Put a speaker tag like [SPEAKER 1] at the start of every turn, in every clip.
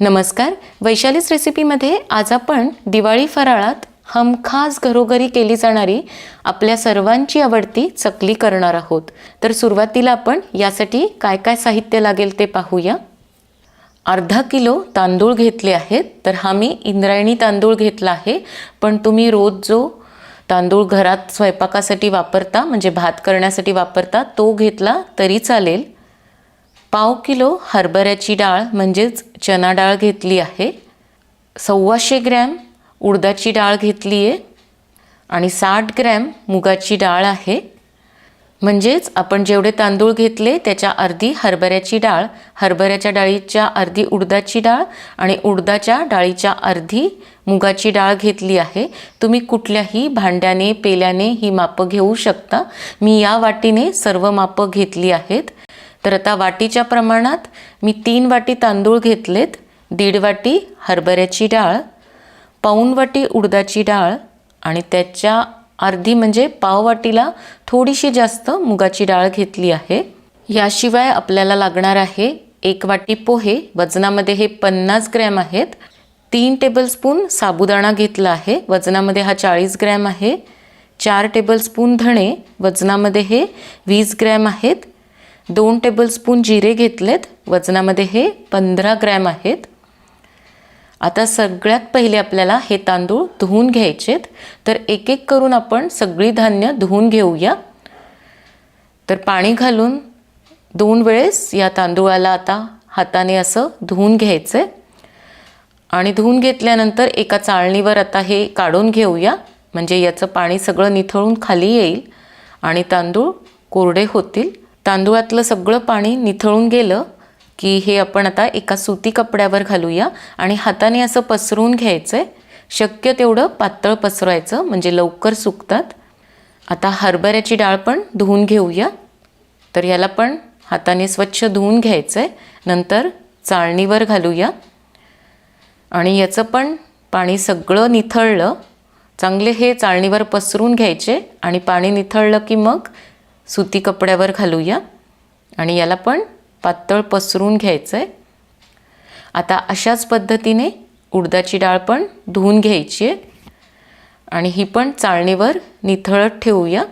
[SPEAKER 1] नमस्कार. वैशालीच रेसिपीमध्ये आज आपण दिवाळी फराळात हमखास घरोघरी केली जाणारी आपल्या सर्वांची आवडती चकली करणार आहोत. तर सुरुवातीला आपण यासाठी काय काय साहित्य लागेल ते पाहूया. अर्धा किलो तांदूळ घेतले आहेत. तर हा मी इंद्रायणी तांदूळ घेतला आहे. पण तुम्ही रोज जो तांदूळ घरात स्वयंपाकासाठी वापरता म्हणजे भात करण्यासाठी वापरता तो घेतला तरी चालेल. पाव किलो हरभऱ्याची डाळ म्हणजेच चना डाळ घेतली आहे. सव्वाशे ग्रॅम उडदाची डाळ घेतली आहे. आणि साठ ग्रॅम मुगाची डाळ आहे. म्हणजेच आपण जेवढे तांदूळ घेतले त्याच्या अर्धी हरभऱ्याची डाळ हरभऱ्याच्या डाळीच्या अर्धी उडदाची डाळ आणि उडदाच्या डाळीच्या अर्धी मुगाची डाळ घेतली आहे. तुम्ही कुठल्याही भांड्याने पेल्याने ही मापं घेऊ शकता. मी या वाटीने सर्व मापं घेतली आहेत. तर आता वाटीच्या प्रमाणात मी तीन वाटी तांदूळ घेतलेत दीड वाटी हरभऱ्याची डाळ पाऊन वाटी उडदाची डाळ आणि त्याच्या अर्धी म्हणजे पाव वाटीला थोडीशी जास्त मुगाची डाळ घेतली आहे. याशिवाय आपल्याला लागणार आहे एक वाटी पोहे वजनामध्ये हे पन्नास ग्रॅम आहेत. तीन टेबलस्पून साबुदाणा घेतला आहे वजनामध्ये हा चाळीस ग्रॅम आहे. चार टेबलस्पून धणे वजनामध्ये हे वीस ग्रॅम आहेत. दोन टेबलस्पून जिरे घेतलेत. वजनामध्ये हे पंधरा ग्रॅम आहेत. आता सगळ्यात पहिले आपल्याला हे तांदूळ धुवून घ्यायचेत. तर एक एक करून आपण सगळी धान्य धुवून घेऊया. तर पाणी घालून दोन वेळेस या तांदूळाला आता हाताने असं धुवून घ्यायचं आहे आणि धुवून घेतल्यानंतर एका चाळणीवर आता हे काढून घेऊया. म्हणजे याचं पाणी सगळं निथळून खाली येईल आणि तांदूळ कोरडे होतील. तांदूळातलं सगळं पाणी निथळून गेलं की हे आपण आता एका सुती कपड्यावर घालूया. आणि हाताने असं पसरून घ्यायचं आहे शक्य तेवढं पातळ पसरवायचं म्हणजे लवकर सुकतात. आता हरभऱ्याची डाळ पण धुवून घेऊया. तर याला पण हाताने स्वच्छ धुवून घ्यायचं आहे नंतर चाळणीवर घालूया. आणि याचं पण पाणी सगळं निथळलं. चांगले हे चाळणीवर पसरून घ्यायचे. आणि पाणी निथळलं की मग सुती कपड्यावर घालूया. आणि याला पण पातळ पसरून घ्यायचं आहे आता अशाच पद्धतीने उडदाची डाळ पण धुवून घ्यायची आहे. आणि ही पण चाळणीवर निथळत ठेवूया.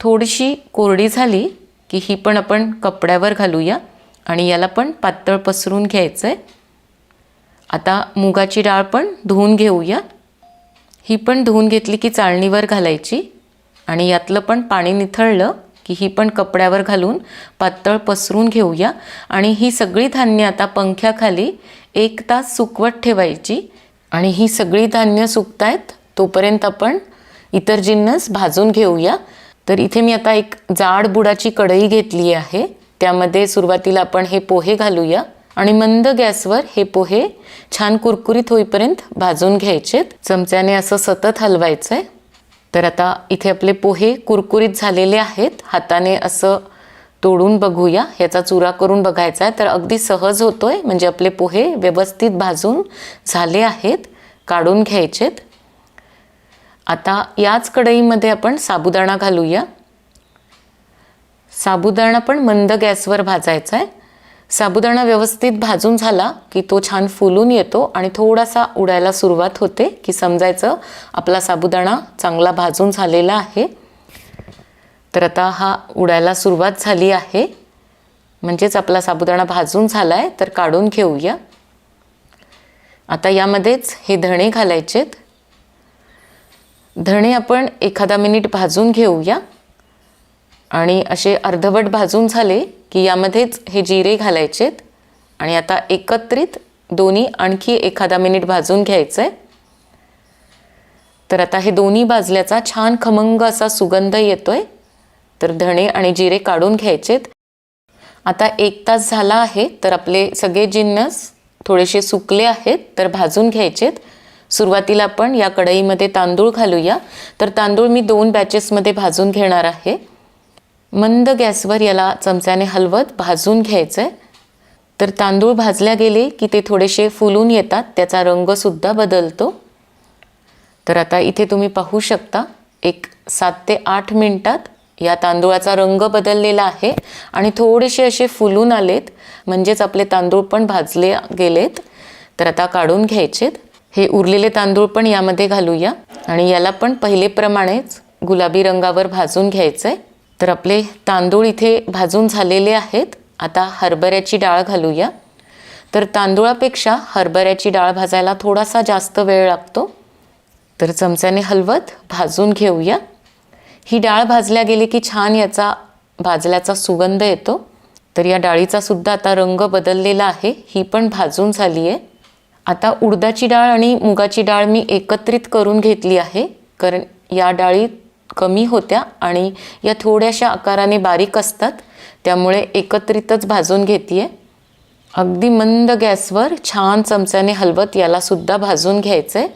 [SPEAKER 1] थोडीशी कोरडी झाली की ही पण आपण कपड्यावर घालूया. आणि याला पण पातळ पसरून घ्यायचं आहे आता मुगाची डाळ पण धुवून घेऊया. ही पण धुवून घेतली की चाळणीवर घालायची. आणि यातलं पण पाणी निथळलं की ही पण कपड्यावर घालून पातळ पसरून घेऊया. आणि ही सगळी धान्य आता पंख्याखाली एक तास सुकवत ठेवायची. आणि ही सगळी धान्य सुकतायत तोपर्यंत आपण इतर जिन्नस भाजून घेऊया. तर इथे मी आता एक जाड बुडाची कढई घेतली आहे. त्यामध्ये सुरुवातीला आपण हे पोहे घालूया. आणि मंद गॅसवर हे पोहे छान कुरकुरीत होईपर्यंत भाजून घ्यायचेत. चमच्याने असं सतत हलवायचं आहे तर आता इथे आपले पोहे कुरकुरीत झालेले आहेत. हाताने असं तोडून बघूया. ह्याचा चुरा करून बघायचा आहे. तर अगदी सहज होतो आहे म्हणजे आपले पोहे व्यवस्थित भाजून झाले आहेत. काढून घ्यायचेत. आता याच कढईमध्ये आपण साबुदाणा घालूया. साबुदाणा पण मंद गॅसवर भाजायचा आहे. साबुदाणा व्यवस्थित भाजून झाला की तो छान फुलून येतो आणि थोडासा उडायला सुरुवात होते की समजायचं आपला साबुदाणा चांगला भाजून झालेला आहे. तर आता हा उडायला सुरुवात झाली आहे. म्हणजेच आपला साबुदाणा भाजून झाला आहे तर काढून घेऊया. आता यामध्येच हे धणे घालायचेत. धणे आपण एखादा मिनिट भाजून घेऊया. आणि असे अर्धवट भाजून झाले की यामध्येच हे जिरे घालायचेत. आणि आता एकत्रित दोन्ही आणखी एखादा मिनिट भाजून घ्यायचं आहे तर आता हे दोन्ही भाजल्याचा छान खमंग असा सुगंध येतोय. तर धणे आणि जिरे काढून घ्यायचेत. आता एक तास झाला आहे तर आपले सगळे जिन्नस थोडेसे सुकले आहेत तर भाजून घ्यायचेत. सुरुवातीला आपण या कढईमध्ये तांदूळ घालूया. तर तांदूळ मी दोन बॅचेसमध्ये भाजून घेणार आहे. मंद गॅसवर याला चमच्याने हलवत भाजून घ्यायचं आहे तर तांदूळ भाजल्या गेले की ते थोडेसे फुलून येतात त्याचा रंगसुद्धा बदलतो. तर आता इथे तुम्ही पाहू शकता एक सात ते आठ मिनटात या तांदूळाचा रंग बदललेला आहे आणि थोडेसे असे फुलून आलेत म्हणजेच आपले तांदूळ पण भाजले गेलेत. तर आता काढून घ्यायचेत. हे उरलेले तांदूळ पण यामध्ये घालूया आणि याला पण पहिलेप्रमाणेच गुलाबी रंगावर भाजून घ्यायचं आहे तर आपले तांदूळ इथे भाजून झालेले आहेत. आता हरभऱ्याची डाळ घालूया. तर तांदूळापेक्षा हरभऱ्याची डाळ भाजायला थोडासा जास्त वेळ लागतो. तर चमच्याने हलवत भाजून घेऊया. ही डाळ भाजल्या गेली की छान याचा भाजल्याचा सुगंध येतो. तर या डाळीचा सुद्धा आता रंग बदललेला आहे. ही पण भाजून झाली आहे आता उडदाची डाळ आणि मुगाची डाळ मी एकत्रित करून घेतली आहे. कारण या डाळीत कमी होत्या आणि या थोड्याशा आकाराने बारीक असतात. त्यामुळे एकत्रितच भाजून घेते अगदी मंद गॅसवर छान चमच्याने हलवत यालासुद्धा भाजून घ्यायचं. आहे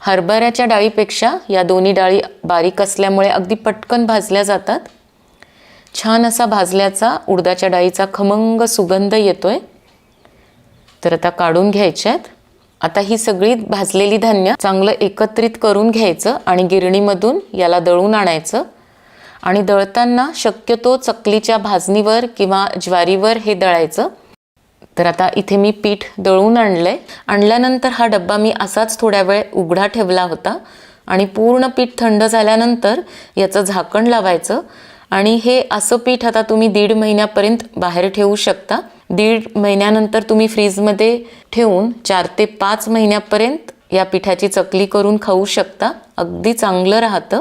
[SPEAKER 1] हरभऱ्याच्या डाळीपेक्षा या दोन्ही डाळी बारीक असल्यामुळे अगदी पटकन भाजल्या जातात. छान असा भाजल्याचा उडदाच्या डाळीचा खमंग सुगंध येतो आहे तर आता काढून घ्यायच्या आहेत आता ही सगळी भाजलेली धान्य चांगलं एकत्रित करून घ्यायचं आणि गिरणीमधून याला दळून आणायचं. आणि दळताना शक्यतो चकलीच्या भाजणीवर किंवा ज्वारीवर हे दळायचं. तर आता इथे मी पीठ दळून आणलंय. आणल्यानंतर हा डब्बा मी असाच थोड्या वेळ उघडा ठेवला होता. आणि पूर्ण पीठ थंड झाल्यानंतर याचं झाकण लावायचं. आणि हे असं पीठ आता तुम्ही दीड महिन्यापर्यंत बाहेर ठेवू शकता. दीड महिन्यानंतर तुम्ही फ्रीजमध्ये ठेवून चार ते पाच महिन्यापर्यंत या पिठाची चकली करून खाऊ शकता. अगदी चांगलं राहतं.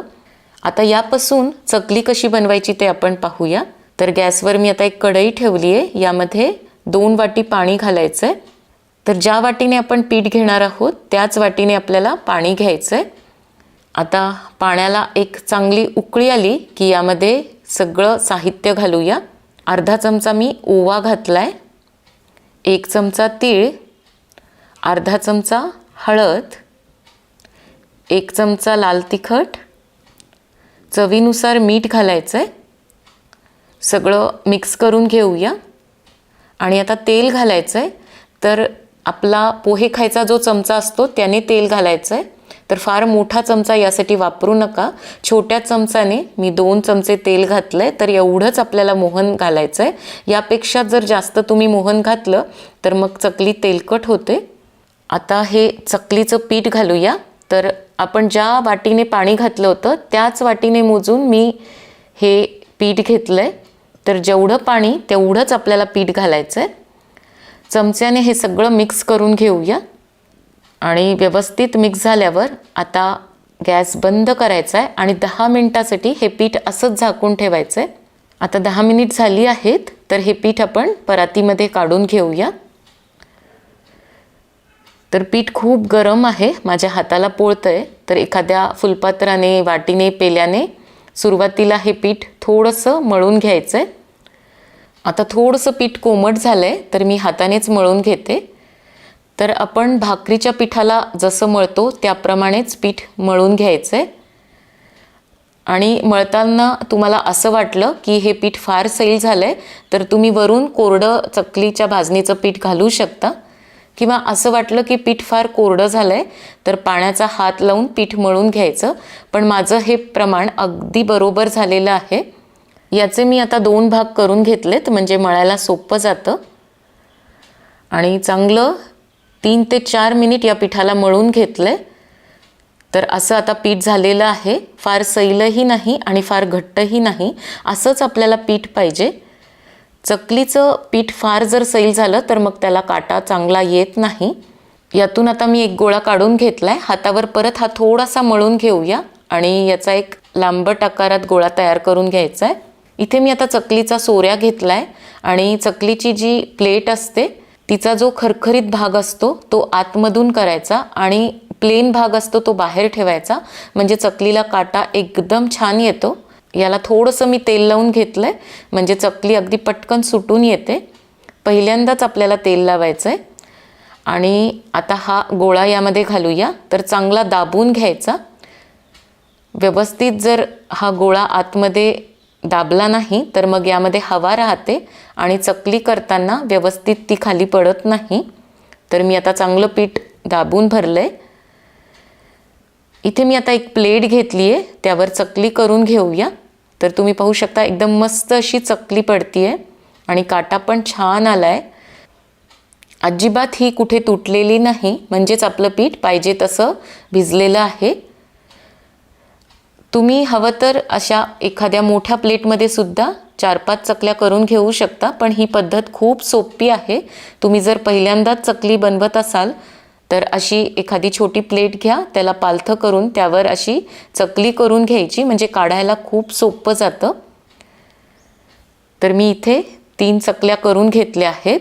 [SPEAKER 1] आता यापासून चकली कशी बनवायची ते आपण पाहूया. तर गॅसवर मी आता एक कढई ठेवली आहे यामध्ये दोन वाटी पाणी घालायचं आहे तर ज्या वाटीने आपण पीठ घेणार आहोत त्याच वाटीने आपल्याला पाणी घ्यायचं आहे आता पाण्याला एक चांगली उकळी आली की यामध्ये सगळं साहित्य घालूया. अर्धा चमचा मी ओवा घातला आहे एक चमचा तीळ. अर्धा चमचा हळद. एक चमचा लाल तिखट. चवीनुसार मीठ घालायचं आहे सगळं मिक्स करून घेऊया. आणि आता तेल घालायचं आहे तर आपला पोहे खायचा जो चमचा असतो त्याने तेल घालायचं आहे तर फार मोठा चमचा यासाठी वापरू नका. छोट्या चमचाने मी दोन चमचे तेल घातलं आहे तर एवढंच आपल्याला मोहन घालायचं आहे यापेक्षा जर जास्त तुम्ही मोहन घातलं तर मग चकली तेलकट होते. आता हे चकलीचं पीठ घालूया. तर आपण ज्या वाटीने पाणी घातलं होतं त्याच वाटीने मोजून मी हे पीठ घेतलं आहे तर जेवढं पाणी तेवढंच आपल्याला पीठ घालायचं आहे चमच्याने हे सगळं मिक्स करून घेऊया. आणि व्यवस्थित मिक्स झाल्यावर आता गॅस बंद करायचा आहे आणि दहा मिनटासाठी हे पीठ असंच झाकून ठेवायचं आहे आता दहा मिनिट झाली आहेत तर हे पीठ आपण परातीमध्ये काढून घेऊया. तर पीठ खूप गरम आहे माझ्या हाताला पोळतं आहे तर एखाद्या फुलपात्राने वाटीने पेल्याने सुरुवातीला हे पीठ थोडंसं मळून घ्यायचं आहे आता थोडंसं पीठ कोमट झालं आहे तर मी हातानेच मळून घेते. तर आपण भाकरीच्या पिठाला जसं मळतो त्याप्रमाणेच पीठ मळून घ्यायचं. आहे आणि मळताना तुम्हाला असं वाटलं की हे पीठ फार सैल झालं आहे तर तुम्ही वरून कोरडं चकलीच्या भाजणीचं पीठ घालू शकता. किंवा असं वाटलं की पीठ फार कोरडं झालं आहे तर पाण्याचा हात लावून पीठ मळून घ्यायचं. पण माझं हे प्रमाण अगदी बरोबर झालेलं आहे. याचे मी आता दोन भाग करून घेतलेत म्हणजे मळायला सोपं जातं. आणि चांगलं तीन ते चार मिनिट या पिठाला मळून घेतलं आहे तर असं आता पीठ झालेलं आहे. फार सैलही नाही आणि फार घट्टही नाही. असंच आपल्याला पीठ पाहिजे. चकलीचं पीठ फार जर सैल झालं तर मग त्याला काटा चांगला येत नाही. यातून आता मी एक गोळा काढून घेतला आहे हातावर परत हा थोडासा मळून घेऊया आणि याचा एक लांबट आकारात गोळा तयार करून घ्यायचा आहे इथे मी आता चकलीचा सोऱ्या घेतला आहे आणि चकलीची जी प्लेट असते तिचा जो खरखरीत भाग असतो तो आतमधून करायचा आणि प्लेन भाग असतो तो बाहेर ठेवायचा. म्हणजे चकलीला काटा एकदम छान येतो. याला थोडंसं मी तेल लावून घेतलं आहे म्हणजे चकली अगदी पटकन सुटून येते. पहिल्यांदाच आपल्याला तेल लावायचं आहे आणि आता हा गोळा यामध्ये घालूया. तर चांगला दाबून घ्यायचा. व्यवस्थित जर हा गोळा आतमध्ये दाबला नाही तर मग यामध्ये हवा राहते आणि चकली करताना व्यवस्थित ती खाली पडत नाही. तर मी आता चांगलं पीठ दाबून भरलं आहे इथे मी आता एक प्लेट घेतली आहे त्यावर चकली करून घेऊया. तर तुम्ही पाहू शकता एकदम मस्त अशी चकली पडतीये आणि काटा पण छान आला आहे अजिबात ही कुठे तुटलेली नाही म्हणजेच आपलं पीठ पाहिजे तसं भिजलेलं आहे. तुम्ही हवं तर अशा एखाद्या मोठ्या प्लेटमध्ये सुद्धा चार पाच चकल्या करून घेऊ शकता पण ही पद्धत खूप सोपी आहे. तुम्ही जर पहिल्यांदाच चकली बनवत असाल तर अशी एखादी छोटी प्लेट घ्या त्याला पालथं करून त्यावर अशी चकली करून घ्यायची म्हणजे काढायला खूप सोपं जातं. तर मी इथे तीन चकल्या करून घेतल्या आहेत.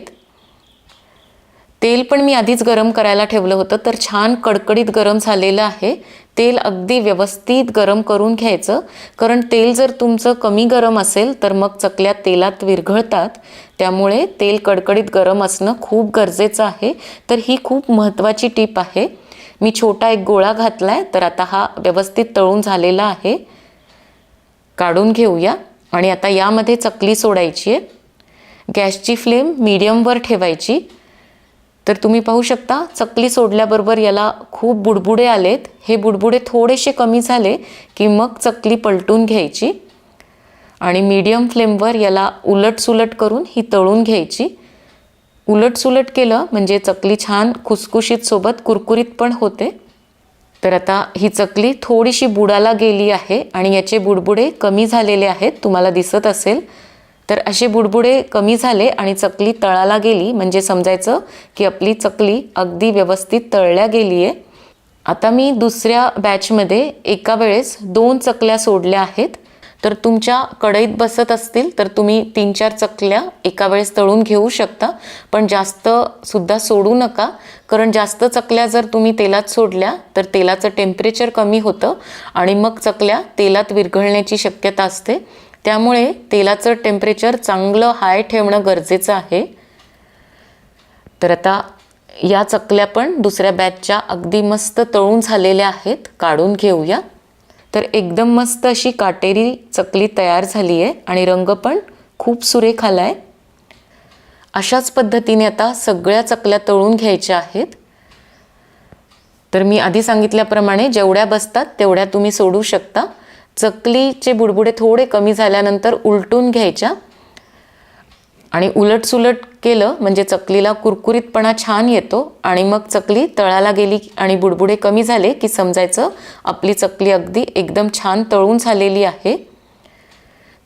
[SPEAKER 1] तेल पण मी आधीच गरम करायला ठेवलं होतं तर छान कडकडीत गरम झालेलं आहे. तेल अगदी व्यवस्थित गरम करून घ्यायचं. कारण तेल जर तुमचं कमी गरम असेल तर मग चकल्या तेलात विरघळतात. त्यामुळे तेल कडकडीत गरम असणं खूप गरजेचं आहे. तर ही खूप महत्त्वाची टीप आहे. मी छोटा एक गोळा घातला आहे तर आता हा व्यवस्थित तळून झालेला आहे. काढून घेऊया. आणि आता यामध्ये चकली सोडायची आहे. गॅसची फ्लेम मीडियमवर ठेवायची. तर तुम्ही पाहू शकता चकली सोडल्याबरोबर याला खूप बुडबुडे आलेत. हे बुडबुडे थोडेसे कमी झाले की मग चकली पलटून घ्यायची आणि मीडियम फ्लेमवर याला उलटसुलट करून ही तळून घ्यायची. उलटसुलट केलं म्हणजे चकली छान खुसखुशीत सोबत कुरकुरीत पण होते. तर आता ही चकली थोडीशी बुडाला गेली आहे आणि याचे बुडबुडे कमी झालेले आहेत. तुम्हाला दिसत असेल. तर असे बुडबुडे कमी झाले आणि चकली तळाला गेली. म्हणजे समजायचं की आपली चकली अगदी व्यवस्थित तळल्या गेली आहे आता मी दुसऱ्या बॅचमध्ये एका वेळेस दोन चकल्या सोडल्या आहेत. तर तुमच्या कढईत बसत असतील तर तुम्ही तीन चार चकल्या एका वेळेस तळून घेऊ शकता. पण जास्त सुद्धा सोडू नका. कारण जास्त चकल्या जर तुम्ही तेलात सोडल्या तर तेलाचं टेम्परेचर कमी होतं आणि मग चकल्या तेलात विरघळण्याची शक्यता असते. त्यामुळे तेलाचं टेम्परेचर चांगलं हाय ठेवणं गरजेचं आहे. तर आता या चकल्या पण दुसऱ्या बॅचच्या अगदी मस्त तळून झालेल्या आहेत काढून घेऊया. तर एकदम मस्त अशी काटेरी चकली तयार झाली आहे आणि रंग पण खूप सुरेख आला आहे अशाच पद्धतीने आता सगळ्या चकल्या तळून घ्यायच्या आहेत. तर मी आधी सांगितल्याप्रमाणे जेवढ्या बसतात तेवढ्या तुम्ही सोडू शकता. चकलीचे बुडबुडे थोडे कमी झाल्यानंतर उलटून घ्यायच्या. आणि उलटसुलट केलं म्हणजे चकलीला कुरकुरीतपणा छान येतो आणि मग चकली तळाला गेली आणि बुडबुडे कमी झाले की समजायचं आपली चकली अगदी एकदम छान तळून झालेली आहे.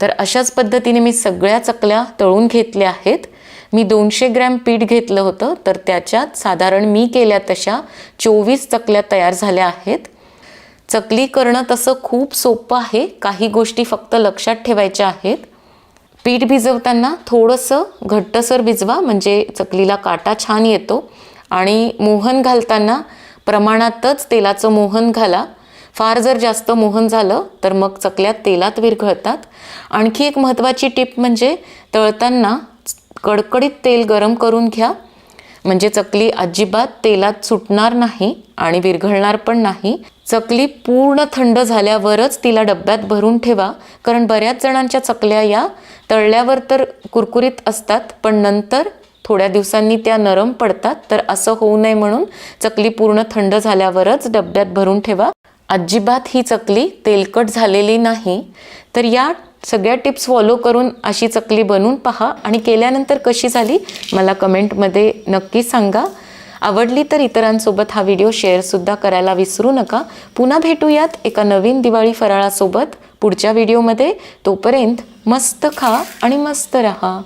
[SPEAKER 1] तर अशाच पद्धतीने मी सगळ्या चकल्या तळून घेतल्या आहेत. मी दोनशे ग्रॅम पीठ घेतलं होतं तर त्याच्यात साधारण मी केल्या तशा चोवीस चकल्या तयार झाल्या आहेत. चकली करणं तसं खूप सोपं आहे. काही गोष्टी फक्त लक्षात ठेवायच्या आहेत. पीठ भिजवताना थोडंसं घट्टसर भिजवा म्हणजे चकलीला काटा छान येतो. आणि मोहन घालताना प्रमाणातच तेलाचं मोहन घाला. फार जर जास्त मोहन झालं तर मग चकल्या तेलात विरघळतात. आणखी एक महत्त्वाची टिप म्हणजे तळताना कडकडीत तेल गरम करून घ्या. म्हणजे चकली अजिबात तेलात सुटणार नाही आणि विरघळणार पण नाही. चकली पूर्ण थंड झाल्यावरच तिला डब्यात भरून ठेवा कारण बऱ्याच जणांच्या चकल्या या तळल्यावर तर कुरकुरीत असतात पण नंतर थोड्या दिवसांनी त्या नरम पडतात. तर असं होऊ नये म्हणून चकली पूर्ण थंड झाल्यावरच डब्यात भरून ठेवा. अजिबात ही चकली तेलकट झालेली नाही. तर या सगळ्या टिप्स फॉलो करून अशी चकली बनवून पहा. आणि केल्यानंतर कशी झाली मला कमेंटमध्ये नक्की सांगा. आवडली तर इतरांसोबत हा व्हिडिओ शेअरसुद्धा करायला विसरू नका. पुन्हा भेटूयात एका नवीन दिवाळी फराळासोबत पुढच्या व्हिडिओमध्ये. तोपर्यंत मस्त खा आणि मस्त रहा.